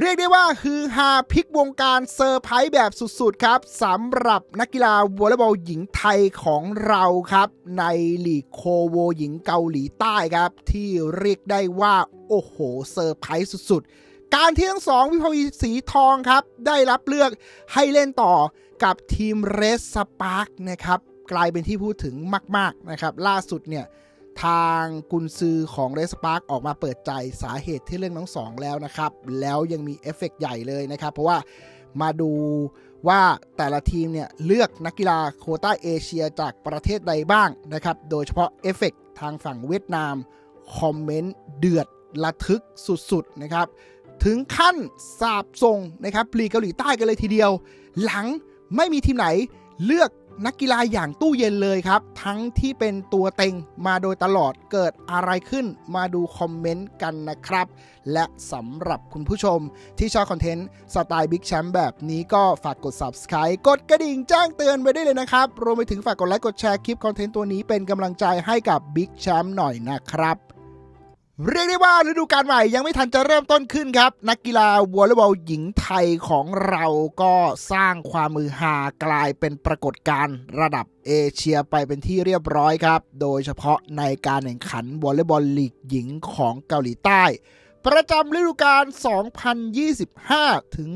เรียกได้ว่าคือฮาพลิกวงการเซอร์ไพรส์แบบสุดๆครับสำหรับนักกีฬาวอลเลย์บอลหญิงไทยของเราครับ ในลีกโคโวหญิงเกาหลีใต้ครับ ที่เรียกได้ว่าโอ้โหเซอร์ไพรส์สุดๆ การที่ทั้งสองวิภวีสีทองครับ ได้รับเลือกให้เล่นต่อกับทีมเรสสปาร์กนะครับ กลายเป็นที่พูดถึงมาก ๆนะครับ ล่าสุดเนี่ย ทางกุนซือของเรสปาร์กออกมาเปิดใจสาเหตุที่เรื่องน้องสองแล้วนะครับ แล้วยังมีเอฟเฟกต์ใหญ่เลยนะครับ เพราะว่ามาดูว่าแต่ละทีมเนี่ยเลือกนักกีฬาโคต้าเอเชียจากประเทศใดบ้างนะครับ โดยเฉพาะเอฟเฟกต์ทางฝั่งเวียดนาม คอมเมนต์เดือดระทึกสุดๆนะครับ ถึงขั้นสาบส่งนะครับปลีกเกาหลีใต้กันเลยทีเดียว หลังไม่มีทีมไหนเลือก นักกีฬาอย่างตู้เย็นเลยครับ ทั้งที่เป็นตัวเต็งมาโดยตลอดเกิดอะไรขึ้นมาดูคอมเมนต์กันนะครับ และสำหรับคุณผู้ชมที่ชอบคอนเทนต์สไตล์บิ๊กแชมป์แบบนี้ก็ฝากกด Subscribe กดกระดิ่งแจ้งเตือนไว้ได้เลยนะครับ รวมไปถึงฝากกดไลค์กดแชร์คลิปคอนเทนต์ตัวนี้เป็นกำลังใจให้กับบิ๊กแชมป์หน่อยนะครับ เรียกได้ว่าฤดูกาลใหม่ยังไม่ทันจะเริ่มต้นขึ้นครับ นักกีฬาวอลเลย์บอลหญิงไทยของเราก็สร้างความมือฮากลายเป็นปรากฏการณ์ระดับเอเชียไปเป็นที่เรียบร้อยครับ โดยเฉพาะในการแข่งขันวอลเลย์บอลลีกหญิงของเกาหลีใต้ ประจำฤดูกาล 2025 ถึง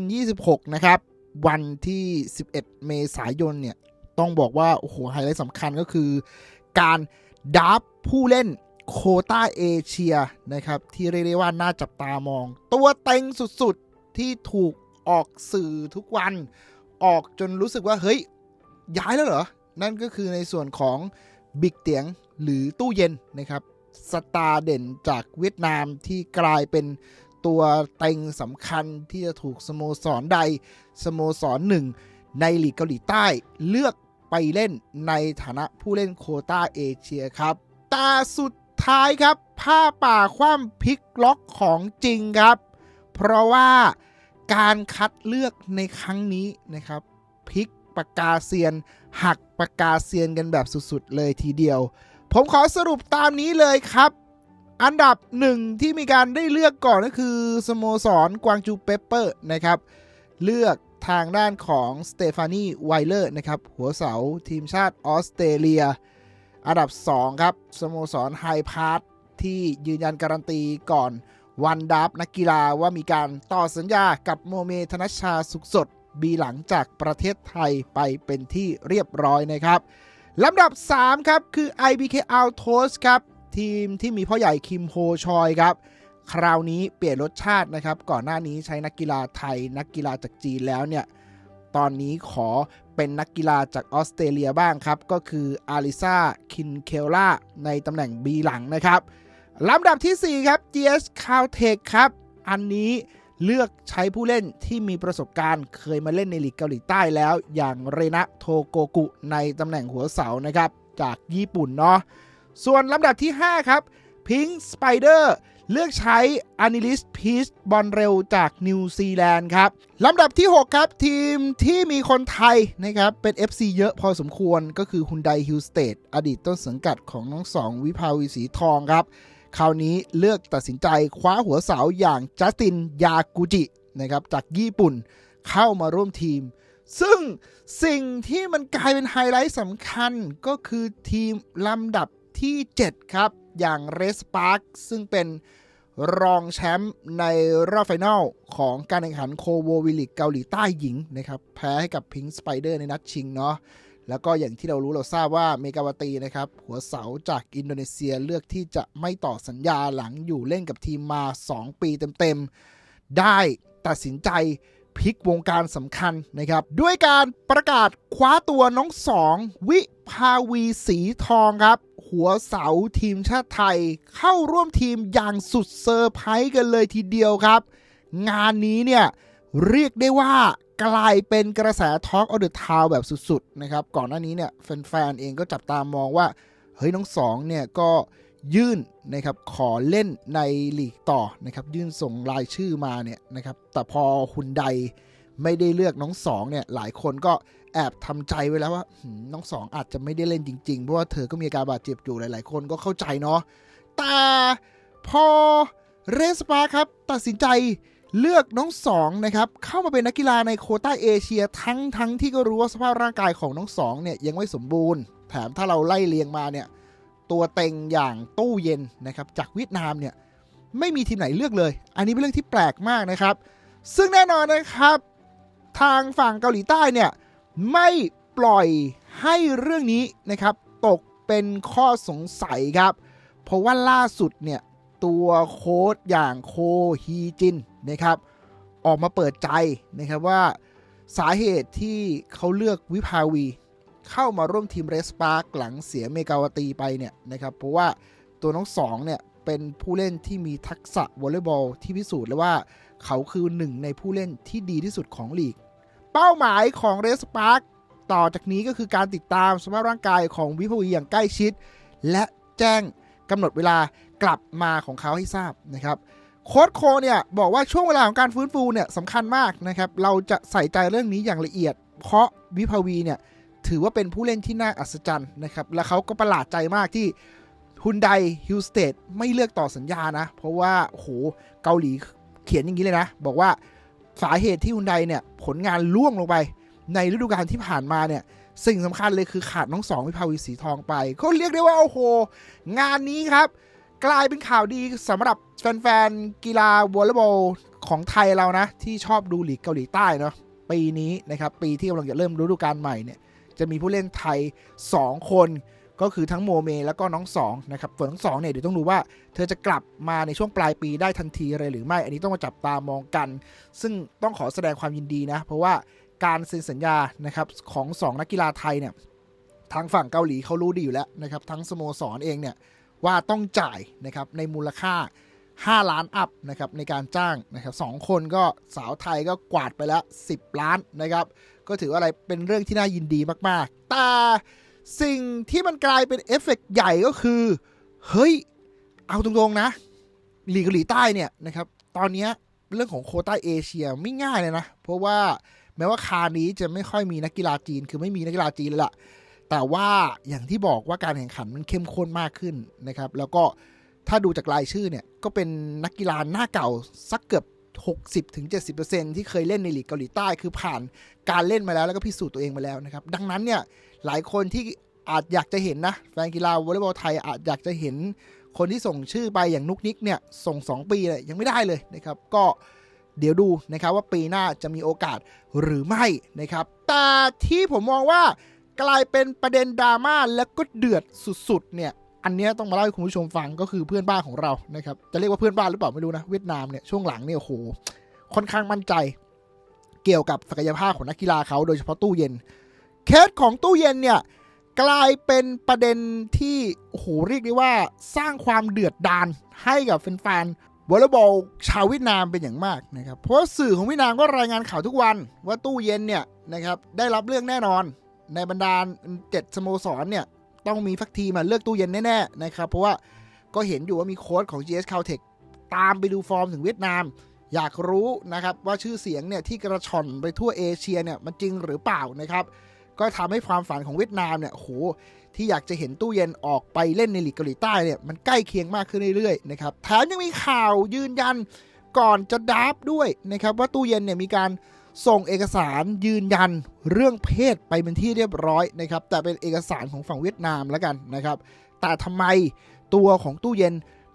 2026 นะครับ วันที่ 11 เมษายนเนี่ยต้องบอกว่าโอ้โหไฮไลท์สำคัญก็คือ การดับผู้เล่น โคต้าเอเชียนะครับ ที่เรียกได้ว่าน่าจับตามอง ตัวเต็งสุดๆ ที่ถูกออกสื่อทุกวัน ออกจนรู้สึกว่า เฮ้ย ย้ายแล้วเหรอ นั่นก็คือในส่วนของบิ๊กเตียงหรือตู้เย็นนะครับสตาร์เด่นจากเวียดนามที่กลายเป็นตัวเต็งสำคัญที่จะถูกสโมสรใด สโมสรหนึ่ง ในลีกเกาหลีใต้เลือกไปเล่นในฐานะผู้เล่นโคต้าเอเชียครับ แต่สุด ท้ายครับ ผ้าป่าคว่ำพลิกล็อกของจริงครับ เพราะว่าการคัดเลือกในครั้งนี้นะครับพลิกปากกาเซียน หักปากกาเซียนกันแบบสุดๆเลยทีเดียว ผมขอสรุปตามนี้เลยครับ อันดับหนึ่งที่มีการได้เลือกก่อนก็คือสโมสรกวางจูเปเปอร์นะครับ เลือกทางด้านของสเตฟานีไวเลอร์นะครับ หัวเสาทีมชาติออสเตรเลีย อันดับ 2 ครับสโมสรไฮพาร์ทที่ยืนยันการันตีก่อนวันดับนักกีฬาว่ามีการต่อสัญญากับโมเมธนชชาสุขสด บีหลังจากประเทศไทยไปเป็นที่เรียบร้อยนะครับลำดับ 3 ครับ คือ IBK Altos ครับ ทีมที่มีพ่อใหญ่คิมโฮชอยครับ คราวนี้เปลี่ยนรสชาตินะครับ ก่อนหน้านี้ใช้นักกีฬาไทยนักกีฬาจากจีนแล้วเนี่ย ตอนนี้ขอ เป็นนักกีฬาจากออสเตรเลียบ้างครับ ก็คืออาริซาคินเคลล่าในตำแหน่ง B หลังนะครับลำดับทีสี่ 4 ครับ GS Caltech ครับ อันนี้เลือกใช้ผู้เล่นที่มีประสบการณ์เคยมาเล่นในลีกเกาหลีใต้แล้ว อย่างเรนะโทโกกุในตำแหน่งหัวเสานะครับ จากญี่ปุ่นเนาะส่วนลำดับที่ 5 ครับ Pink Spider เลือกใช้อานิลิสพีชบอลเร็วจากนิวซีแลนด์ครับลำดับที่ 6 ครับ ทีมที่มีคนไทยนะครับ เป็น FC เยอะพอสมควรก็คือฮุนไดฮิลสเตดอดีตต้นสังกัดของน้องสองวิภาวีสีทองครับ คราวนี้เลือกตัดสินใจคว้าหัวเสาอย่างจัสตินยากุจินะครับจากญี่ปุ่นเข้ามาร่วมทีม ซึ่งสิ่งที่มันกลายเป็นไฮไลท์สำคัญก็คือทีมลำดับที่ 7 ครับ อย่างเรสปาร์คซึ่งเป็นรองแชมป์ในรอบไฟนอลของการแข่งขันโคโววิลิกเกาหลีใต้หญิงนะครับแพ้ให้กับพิง k ์สไปเดอร์ในนัดชิงเนาะแล้วก็อย่างที่เรารู้เราทราบว่าเมกาวาตีนะครับ หัวเสาจากอินโดนีเซียเลือกที่จะไม่ต่อสัญญาหลังอยู่เล่นกับทีมมา 2 ปีเต็มๆ ได้ตัดสินใจพลิกวงการสำคัญนะครับ ด้วยการประกาศคว้าตัวน้องสอง วิภาวีสีทองครับ หัวเสาทีมชาติไทย เข้าร่วมทีมอย่างสุดเซอร์ไพรส์กันเลยทีเดียวครับ งานนี้เนี่ยเรียกได้ว่ากลายเป็นกระแสทอล์กออเดอร์ทาวแบบสุดๆนะครับ ก่อนหน้านี้เนี่ยแฟนๆเองก็จับตามองว่า เฮ้ยน้องสองเนี่ยก็ยื่นนะครับขอเล่นในลีกต่อนะครับยื่นส่งรายชื่อมาเนี่ยนะครับแต่พอฮุนไดไม่ได้เลือกน้องสองเนี่ยหลายคนก็ แอบทำใจไว้แล้วว่าน้องสองอาจจะไม่ได้เล่นจริง ๆ เพราะว่าเธอก็มีอาการบาดเจ็บอยู่หลาย ๆ คนก็เข้าใจเนาะแต่พอเรสปาครับ ตัดสินใจเลือกน้องสองนะครับ เข้ามาเป็นนักกีฬาในโคต้าเอเชียทั้งทั้งที่ก็รู้ว่าสภาพร่างกายของน้องสองเนี่ยยังไม่สมบูรณ์ แถมถ้าเราไล่เลียงมาเนี่ย ตัวเต็งอย่างตู้เย็นนะครับ จากเวียดนามเนี่ย ไม่มีทีมไหนเลือกเลย อันนี้เป็นเรื่องที่แปลกมากนะครับ ซึ่งแน่นอนนะครับ ทางฝั่งเกาหลีใต้เนี่ย ไม่ปล่อยให้เรื่องนี้นะครับ ตกเป็นข้อสงสัยครับ เพราะว่าล่าสุดเนี่ยตัวโค้ดอย่างโคฮีจินนะครับ ออกมาเปิดใจนะครับว่าสาเหตุที่เขาเลือกวิภาวี เข้ามาร่วมทีมเรสปาร์กหลังเสียเมกาวตีไปเนี่ยนะครับ เพราะว่าตัวน้องสองเนี่ยเป็นผู้เล่นที่มีทักษะวอลเลย์บอลที่พิสูจน์แล้วว่า เขาคือหนึ่งในผู้เล่นที่ดีที่สุดของลีก เป้าหมายของเรสปาร์กต่อจากนี้ก็คือการติดตามสภาพร่างกายของวิภาวีอย่างใกล้ชิด และแจ้งกำหนดเวลากลับมาของเขาให้ทราบนะครับโค้ชโคเนี่ยบอกว่าช่วงเวลาของการฟื้นฟูเนี่ยสำคัญมากนะครับเราจะใส่ใจเรื่องนี้อย่างละเอียด เพราะวิภาวีเนี่ยถือว่าเป็นผู้เล่นที่น่าอัศจรรย์นะครับและเขาก็ประหลาดใจมากที่ฮุนไดฮิลสเตดไม่เลือกต่อสัญญานะ เพราะว่าโหเกาหลีเขียนอย่างนี้เลยนะ บอกว่า สาเหตุที่ฮุนไดเนี่ยผลงานล่วงลงไป ในฤดูกาลที่ผ่านมาเนี่ยสิ่งสำคัญเลยคือขาดน้องสองวิภาวีสีทองไปเขาเรียกได้ว่า โอ้โห งานนี้ครับ กลายเป็นข่าวดีสำหรับแฟนๆ กีฬาวอลเลย์บอลของไทยเรานะ ที่ชอบดูหลีกเกาหลีใต้เนาะปีนี้นะครับ ปีที่กำลังจะเริ่มฤดูกาลใหม่เนี่ย จะมีผู้เล่นไทย 2 คน ก็คือทั้งโมเมแล้วก็น้องสองนะครับส่วนน้องสองเนี่ยเดี๋ยวต้องดูว่า เธอจะกลับมาในช่วงปลายปีได้ทันทีเลยหรือไม่ อันนี้ต้องมาจับตามองกัน ซึ่งต้องขอแสดงความยินดีนะ เพราะว่าการเซ็นสัญญานะครับของ 2 นักกีฬาไทยเนี่ยทางฝั่งเกาหลีเขารู้ดีอยู่แล้วนะครับทั้งสโมสรเองเนี่ยว่าต้องจ่ายนะครับในมูลค่า 5 ล้านอัพนะครับในการจ้างนะครับสองคนก็สาวไทยก็กวาดไปแล้ว 10 ล้านนะครับก็ถือว่าอะไรเป็นเรื่องที่น่ายินดีมากๆแต่ สิ่งที่มันกลายเป็นเอฟเฟกต์ใหญ่ก็คือ เฮ้ย เอาตรงๆนะหลีกเกาหลีใต้เนี่ยนะครับ ตอนนี้เรื่องของโคต้าเอเชียไม่ง่ายเลยนะ เพราะว่าแม้ว่าคานี้จะไม่ค่อยมีนักกีฬาจีน คือไม่มีนักกีฬาจีนเลยล่ะแต่ว่าอย่างที่บอกว่าการแข่งขันมันเข้มข้นมากขึ้นนะครับ แล้วก็ถ้าดูจากรายชื่อเนี่ย ก็เป็นนักกีฬาหน้าเก่าสักเกือบ 60-70%ที่เคยเล่นในลีกเกาหลีใต้ คือผ่านการเล่นมาแล้วแล้วก็พิสูจน์ตัวเองมาแล้วนะครับ ดังนั้นเนี่ยหลายคนที่อาจอยากจะเห็นนะ แฟนกีฬาวอลเลย์บอลไทยอาจอยากจะเห็นคนที่ส่งชื่อไปอย่างนุกนิกเนี่ยส่ง 2 ปีเลยยังไม่ได้เลยนะครับ ก็เดี๋ยวดูนะครับว่าปีหน้าจะมีโอกาสหรือไม่นะครับ แต่ที่ผมมองว่ากลายเป็นประเด็นดราม่าแล้วก็เดือดสุดๆเนี่ย อันนี้ต้องมาเล่าให้คุณผู้ชมฟังก็คือเพื่อนบ้านของเรานะครับจะเรียกว่าเพื่อนบ้านหรือเปล่าไม่รู้นะเวียดนามเนี่ยช่วงหลังเนี่ยโอ้โหค่อนข้างมั่นใจ เกี่ยวกับศักยภาพของนักกีฬาเขาโดยเฉพาะตู้เย็น เคสของตู้เย็นเนี่ยกลายเป็นประเด็นที่โอ้โหเรียกได้ว่าสร้างความเดือดดาลให้กับแฟนวอลเลย์บอลชาวเวียดนามเป็นอย่างมากนะครับ เพราะสื่อของเวียดนามก็รายงานข่าวทุกวันว่าตู้เย็นเนี่ยนะครับได้รับเรื่องแน่นอน ในบรรดาเจ็ดสโมสรเนี่ย ต้องมีฟักทีมาเลือกตู้เย็นแน่ๆนะครับ เพราะว่าก็เห็นอยู่ว่ามีโค้ชของ GS Caltech ตามไปดูฟอร์มถึงเวียดนาม อยากรู้นะครับว่าชื่อเสียงเนี่ยที่กระชอนไปทั่วเอเชียเนี่ยมันจริงหรือเปล่านะครับ ก็ทำให้ความฝันของเวียดนามเนี่ยโหที่อยากจะเห็นตู้เย็นออกไปเล่นในลีกเกาหลีใต้เนี่ยมันใกล้เคียงมากขึ้นเรื่อยๆนะครับแถมยังมีข่าวยืนยันก่อนจะดับด้วยนะครับว่าตู้เย็นเนี่ยมีการ ส่งเอกสารยืนยันเรื่องเพศไปเป็นที่เรียบร้อยนะครับ แต่เป็นเอกสารของฝั่งเวียดนามแล้วกันนะครับ แต่ทำไมตัวของตู้เย็น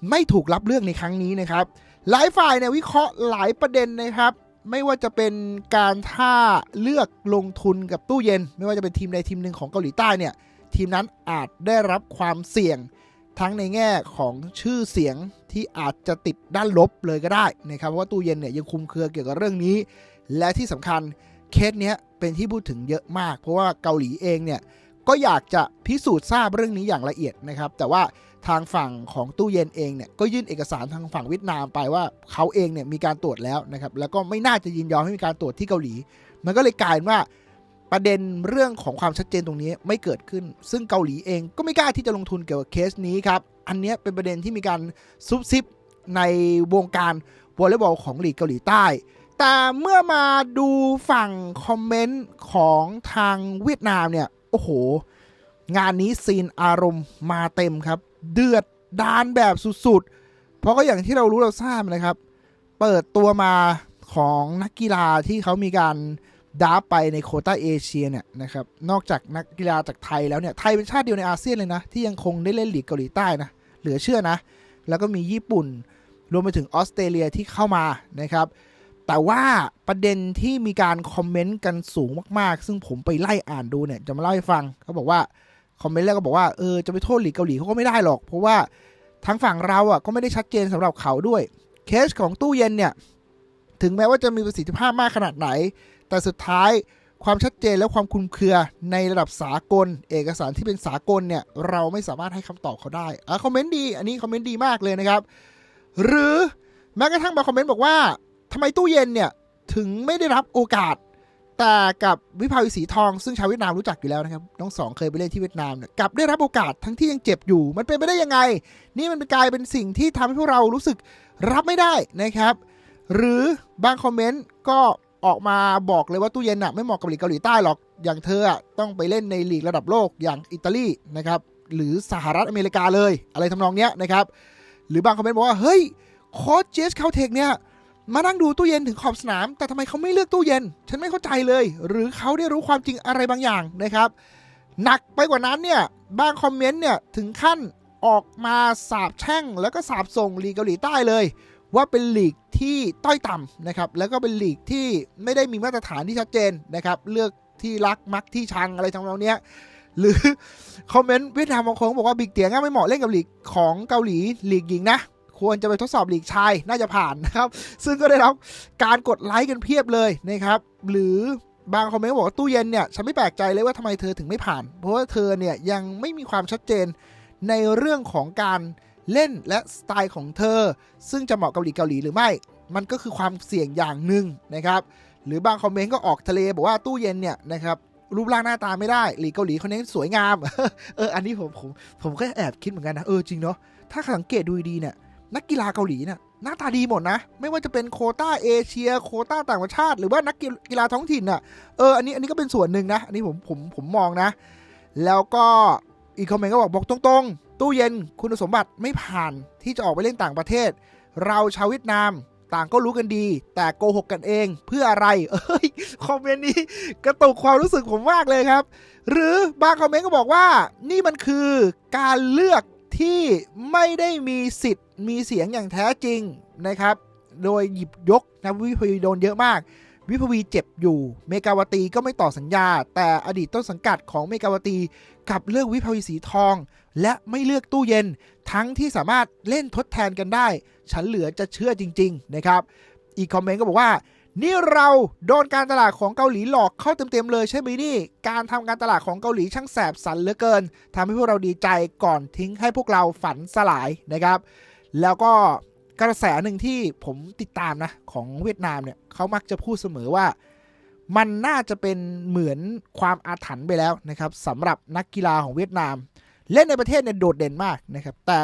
ไม่ถูกรับเรื่องในครั้งนี้นะครับ หลายฝ่ายเนี่ยวิเคราะห์หลายประเด็นนะครับ ไม่ว่าจะเป็นการท่าเลือกลงทุนกับตู้เย็น ไม่ว่าจะเป็นทีมใดทีมหนึ่งของเกาหลีใต้เนี่ยทีมนั้นอาจได้รับความเสี่ยงทั้งในแง่ของชื่อเสียงที่อาจจะติดด้านลบเลยก็ได้นะครับเพราะว่าตู้เย็นเนี่ยยังคุมเครือเกี่ยวกับเรื่องนี้ และที่สำคัญเคสเนี้ยเป็นที่พูดถึงเยอะมาก เพราะว่าเกาหลีเองเนี่ยก็อยากจะพิสูจน์ทราบเรื่องนี้อย่างละเอียดนะครับ แต่ว่าทางฝั่งของตู้เย็นเองเนี่ยก็ยื่นเอกสารทางฝั่งเวียดนามไปว่าเขาเองเนี่ยมีการตรวจแล้วนะครับ แล้วก็ไม่น่าจะยินยอมให้มีการตรวจที่เกาหลี มันก็เลยกลายว่าประเด็นเรื่องของความชัดเจนตรงนี้ไม่เกิดขึ้น ซึ่งเกาหลีเองก็ไม่กล้าที่จะลงทุนเกี่ยวกับเคสนี้ครับ อันเนี้ยเป็นประเด็นที่มีการซุบซิบในวงการวอลเลย์บอลของหลีกเกาหลีใต้ แต่เมื่อมาดูฝั่งคอมเมนต์ของทางเวียดนามเนี่ย โอ้โห งานนี้ซีนอารมณ์มาเต็มครับ เดือดดานแบบสุดๆ เพราะก็อย่างที่เรารู้เราทราบนะครับ เปิดตัวมาของนักกีฬาที่เขามีการดาฟไปในโคต้าเอเชียเนี่ยนะครับ นอกจากนักกีฬาจากไทยแล้วเนี่ย ไทยเป็นชาติเดียวในอาเซียนเลยนะ ที่ยังคงได้เล่นหลีกเกาหลีใต้นะ เหลือเชื่อนะ แล้วก็มีญี่ปุ่น รวมไปถึงออสเตรเลียที่เข้ามานะครับ แต่ว่าประเด็นที่มีการคอมเมนต์กันสูงมากๆ ซึ่งผมไปไล่อ่านดูเนี่ยจะมาเล่าให้ฟังเขาบอกว่าคอมเมนต์แรกก็บอกว่าเออจะไปโทษหลีกเกาหลีเขาก็ไม่ได้หรอก เพราะว่าทางฝั่งเราอะก็ไม่ได้ชัดเจนสำหรับเขาด้วย เคสของตู้เย็นเนี่ย ถึงแม้ว่าจะมีประสิทธิภาพมากขนาดไหน แต่สุดท้ายความชัดเจนและความคลุมเครือในระดับสากล เอกสารที่เป็นสากลเนี่ย เราไม่สามารถให้คำตอบเขาได้อะคอมเมนต์ดี อันนี้คอมเมนต์ดีมากเลยนะครับ หรือแม้กระทั่งบางคอมเมนต์บอกว่า ทำไมตู้เย็นเนี่ยถึงไม่ได้รับโอกาส แต่กับวิภาวีสีทองซึ่งชาวเวียดนามรู้จักอยู่แล้วนะครับน้องสองเคยไปเล่นที่เวียดนามเนี่ยกลับได้รับโอกาสทั้งที่ยังเจ็บอยู่ มันเป็นไปได้ยังไง นี่มันกลายเป็นสิ่งที่ทำให้พวกเรารู้สึกรับไม่ได้นะครับ หรือบางคอมเมนต์ก็ออกมาบอกเลยว่าตู้เย็นอะไม่เหมาะกับหลีกเกาหลีใต้หรอกอย่างเธออะต้องไปเล่นในหลีกระดับโลกอย่างอิตาลีนะครับหรือสหรัฐอเมริกาเลย อะไรทำนองเนี้ยนะครับ หรือบางคอมเมนต์บอกว่าเฮ้ยโค้ชเจสคาเทคเนี่ย มานั่งดูตู้เย็นถึงขอบสนาม แต่ทำไมเขาไม่เลือกตู้เย็น ฉันไม่เข้าใจเลย หรือเขาได้รู้ความจริงอะไรบางอย่างนะครับ หนักไปกว่านั้นเนี่ยบางคอมเมนต์เนี่ยถึงขั้นออกมาสาบแช่ง แล้วก็สาบส่งลีกเกาหลีใต้เลย ว่าเป็นลีกที่ต้อยต่ำนะครับแล้วก็เป็นลีกที่ไม่ได้มีมาตรฐานที่ชัดเจนนะครับเลือกที่รักมักที่ชังอะไรทำนองเนี้ยหรือคอมเมนต์เวียดนามบางคนบอกว่าบิ๊กเตียงไม่เหมาะเล่นกับลีกของเกาหลีลีกหญิงนะ ควรจะไปทดสอบหลีกชายน่าจะผ่านนะครับ ซึ่งก็ได้รับการกดไลค์กันเพียบเลยนะครับ หรือบางคอมเมนต์บอกว่าตู้เย็นเนี่ยฉันไม่แปลกใจเลยว่าทำไมเธอถึงไม่ผ่าน เพราะว่าเธอเนี่ยยังไม่มีความชัดเจนในเรื่องของการเล่นและสไตล์ของเธอ ซึ่งจะเหมาะกับลีกเกาหลีหรือไม่ มันก็คือความเสี่ยงอย่างหนึ่งนะครับ หรือบางคอมเมนต์ก็ออกทะเลบอกว่าตู้เย็นเนี่ยนะครับรูปร่างหน้าตาไม่ได้ลีกเกาหลีเขาเน้นสวยงาม เออ อันนี้ผมผมผมก็แอบคิดเหมือนกันนะ เออจริงเนาะ ถ้าสังเกตดูดีเนี่ย นักกีฬาเกาหลีเนี่ยหน้าตาดีหมดนะ ไม่ว่าจะเป็นโคต้าเอเชีย โคต้าต่างประเทศหรือว่านักกีฬาท้องถิ่นน่ะเอออันนี้อันนี้ก็เป็นส่วนหนึ่งนะ อันนี้ผมผมผมมองนะ แล้วก็อีกคอมเมนต์ก็บอกบอกตรงๆ ตู้เย็นคุณสมบัติไม่ผ่านที่จะออกไปเล่นต่างประเทศ เราชาวเวียดนามต่างก็รู้กันดี แต่โกหกกันเองเพื่ออะไร เอ้ยคอมเมนต์นี้กระตุกความรู้สึกผมมากเลยครับ หรือบางคอมเมนต์ก็บอกว่า นี่มันคือการเลือก ที่ไม่ได้มีสิทธิ์มีเสียงอย่างแท้จริงนะครับ โดยหยิบยกนะวิภวีโดนเยอะมาก วิภวีเจ็บอยู่ เมกาวตีก็ไม่ต่อสัญญา แต่อดีตต้นสังกัดของเมกาวตีกลับเลือกวิภวีสีทอง และไม่เลือกตู้เย็น ทั้งที่สามารถเล่นทดแทนกันได้ ฉันเหลือจะเชื่อจริง ๆ นะครับ อีกคอมเมนต์ก็บอกว่า นี่เราโดนการตลาดของเกาหลีหลอกเข้าเต็มๆเลยใช่ไหมนี่ การทำการตลาดของเกาหลีช่างแสบสันเหลือเกินทำให้พวกเราดีใจก่อนทิ้งให้พวกเราฝันสลายนะครับ แล้วก็กระแสหนึ่งที่ผมติดตามนะ ของเวียดนามเนี่ยเขามักจะพูดเสมอว่า มันน่าจะเป็นเหมือนความอาถรรพ์ไปแล้วนะครับสำหรับนักกีฬาของเวียดนาม เล่นในประเทศเนี่ยโดดเด่นมากนะครับ แต่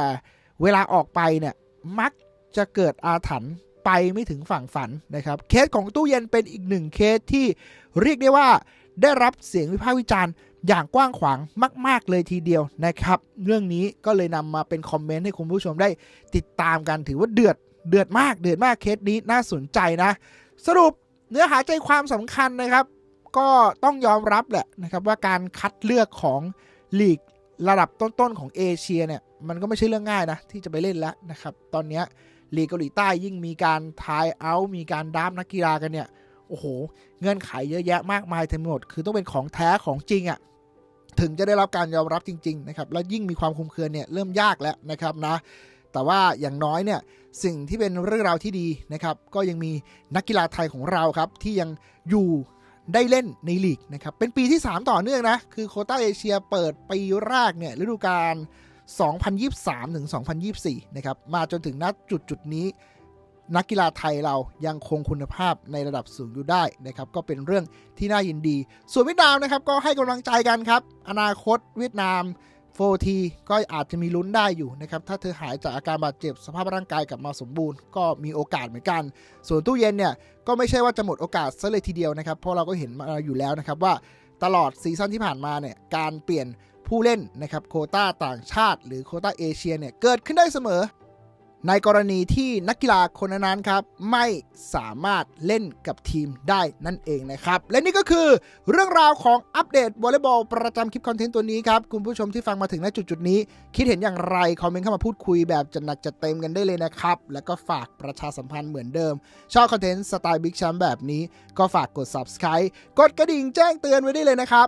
เวลาออกไปเนี่ยมักจะเกิดอาถรรพ์ ไปไม่ถึงฝั่งฝันนะครับ เคสของตู้เย็นเป็นอีกหนึ่งเคสที่เรียกได้ว่าได้รับเสียงวิพากษ์วิจารณ์อย่างกว้างขวางมาก ๆ เลยทีเดียวนะครับ เรื่องนี้ก็เลยนำมาเป็นคอมเมนต์ให้คุณผู้ชมได้ติดตามกันถือว่าเดือดเดือดมากเดือดมากเคสนี้น่าสนใจนะ สรุปเนื้อหาใจความสำคัญนะครับ ก็ต้องยอมรับแหละนะครับว่าการคัดเลือกของลีกระดับต้น ๆ ของเอเชียเนี่ยมันก็ไม่ใช่เรื่องง่ายนะที่จะไปเล่นแล้วนะครับ ตอนนี้ ลีกเกาหลีใต้ยิ่งมีการทายเอาท์มีการดับนักกีฬากันเนี่ยโอ้โห เงื่อนไขเยอะแยะมากมายเต็มหมด คือต้องเป็นของแท้ของจริงอะ่ะถึงจะได้รับการยอมรับจริง ๆ นะครับ แล้วยิ่งมีความคุมเครือเนี่ยเริ่มยากแล้วนะครับนะ แต่ว่าอย่างน้อยเนี่ยสิ่งที่เป็นเรื่องราวที่ดีนะครับ ก็ยังมีนักกีฬาไทยของเราครับ ที่ยังอยู่ได้เล่นในลีกนะครับ เป็นปีที่ 3 ต่อเนื่องนะ คือโคต้าเอเชียเปิดปีแรกเนี่ยฤดูกาล 2023 ถึง 2024 นะครับ มาจนถึงณจุดจุดนี้ นักกีฬาไทยเรายังคงคุณภาพในระดับสูงอยู่ได้นะครับ ก็เป็นเรื่องที่น่ายินดี ส่วนเวียดนามนะครับก็ให้กำลังใจกันครับ อนาคตเวียดนาม 4T ก็อาจจะมีลุ้นได้อยู่นะครับ ถ้าเธอหายจากอาการบาดเจ็บสภาพร่างกายกลับมาสมบูรณ์ก็มีโอกาสเหมือนกัน ส่วนตู้เย็นเนี่ย ก็ไม่ใช่ว่าจะหมดโอกาสซะเลยทีเดียวนะครับ เพราะเราก็เห็นมาอยู่แล้วนะครับว่าตลอดซีซั่นที่ผ่านมาเนี่ย การเปลี่ยน ผู้เล่นนะครับโคต้าต่างชาติ หรือโคต้าเอเชียเนี่ยเกิดขึ้นได้เสมอ ในกรณีที่นักกีฬาคนนั้นครับไม่สามารถเล่นกับทีมได้นั่นเองนะครับ และนี่ก็คือเรื่องราวของอัปเดตวอลเลย์บอลประจำคลิปคอนเทนต์ตัวนี้ครับ คุณผู้ชมที่ฟังมาถึงณจุดๆนี้ คิดเห็นอย่างไร คอมเมนต์เข้ามาพูดคุยแบบจัดหนักจัดเต็มกันได้เลยนะครับ แล้วก็ฝากประชาสัมพันธ์เหมือนเดิม ชอบคอนเทนต์สไตล์บิ๊กแชมป์แบบนี้ ก็ฝากกด subscribe กดกระดิ่งแจ้งเตือนไว้ได้เลยนะครับ